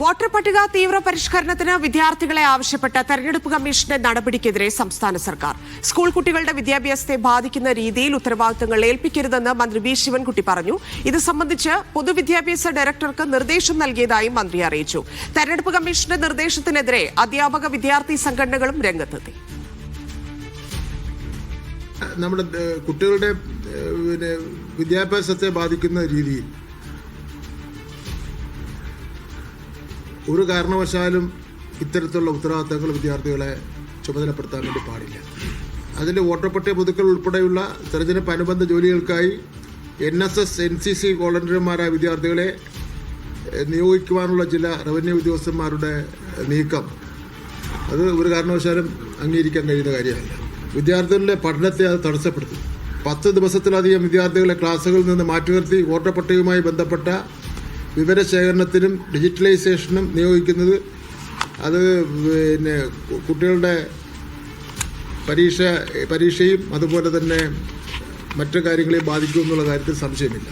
Voter പട്ടിക തീവ്ര പരിഷ്കരണത്തിന് വിദ്യാർത്ഥികളെ ആവശ്യപ്പെട്ട തെരഞ്ഞെടുപ്പ് കമ്മീഷന്റെ നടപടിക്കെതിരെ സംസ്ഥാന സർക്കാർ. സ്കൂൾ കുട്ടികളുടെ വിദ്യാഭ്യാസത്തെ ബാധിക്കുന്ന രീതിയിൽ ഉത്തരവാദിത്തങ്ങൾ ഏൽപ്പിക്കരുതെന്ന് മന്ത്രി വി ശിവൻകുട്ടി പറഞ്ഞു. ഇത് സംബന്ധിച്ച് പൊതുവിദ്യാഭ്യാസ ഡയറക്ടർക്ക് നിർദ്ദേശം നൽകിയതായും മന്ത്രി അറിയിച്ചു. തെരഞ്ഞെടുപ്പ് കമ്മീഷന്റെ നിർദ്ദേശത്തിനെതിരെ അധ്യാപക വിദ്യാർത്ഥി സംഘടനകളും രംഗത്തെത്തി. നമ്മുടെ കുട്ടികളുടെ വിദ്യാഭ്യാസത്തെ ബാധിക്കുന്ന രീതിയിൽ ഒരു കാരണവശാലും ഇത്തരത്തിലുള്ള ഉത്തരവാദിത്തങ്ങൾ വിദ്യാർത്ഥികളെ ചുമതലപ്പെടുത്താൻ വേണ്ടി പാടില്ല. അതിന്റെ വോട്ടർപട്ടിക പുതുക്കൽ ഉൾപ്പെടെയുള്ള തെരഞ്ഞെടുപ്പ് അനുബന്ധ ജോലികൾക്കായി N S S N C C വോളണ്ടിയർമാരായ വിദ്യാർത്ഥികളെ നിയോഗിക്കുവാനുള്ള ചില റവന്യൂ ഉദ്യോഗസ്ഥന്മാരുടെ നീക്കം. അത് ഒരു കാരണവശാലും അംഗീകരിക്കാൻ കഴിയുന്ന കാര്യമല്ല. വിദ്യാർത്ഥികളുടെ പഠനത്തെ അത് തടസ്സപ്പെടുത്തും. പത്ത് ദിവസത്തിലധികം വിദ്യാർത്ഥികളെ ക്ലാസ്സുകളിൽ നിന്ന് മാറ്റി നിർത്തി വോട്ടർ പട്ടികയുമായി ബന്ധപ്പെട്ട വിവരശേഖരണത്തിനും ഡിജിറ്റലൈസേഷനും നിയോഗിക്കുന്നത് അത് പിന്നെ കുട്ടികളുടെ പരീക്ഷ പരീക്ഷയും അതുപോലെ തന്നെ മറ്റു കാര്യങ്ങളെയും ബാധിക്കുമെന്നുള്ള കാര്യത്തിൽ സംശയമില്ല.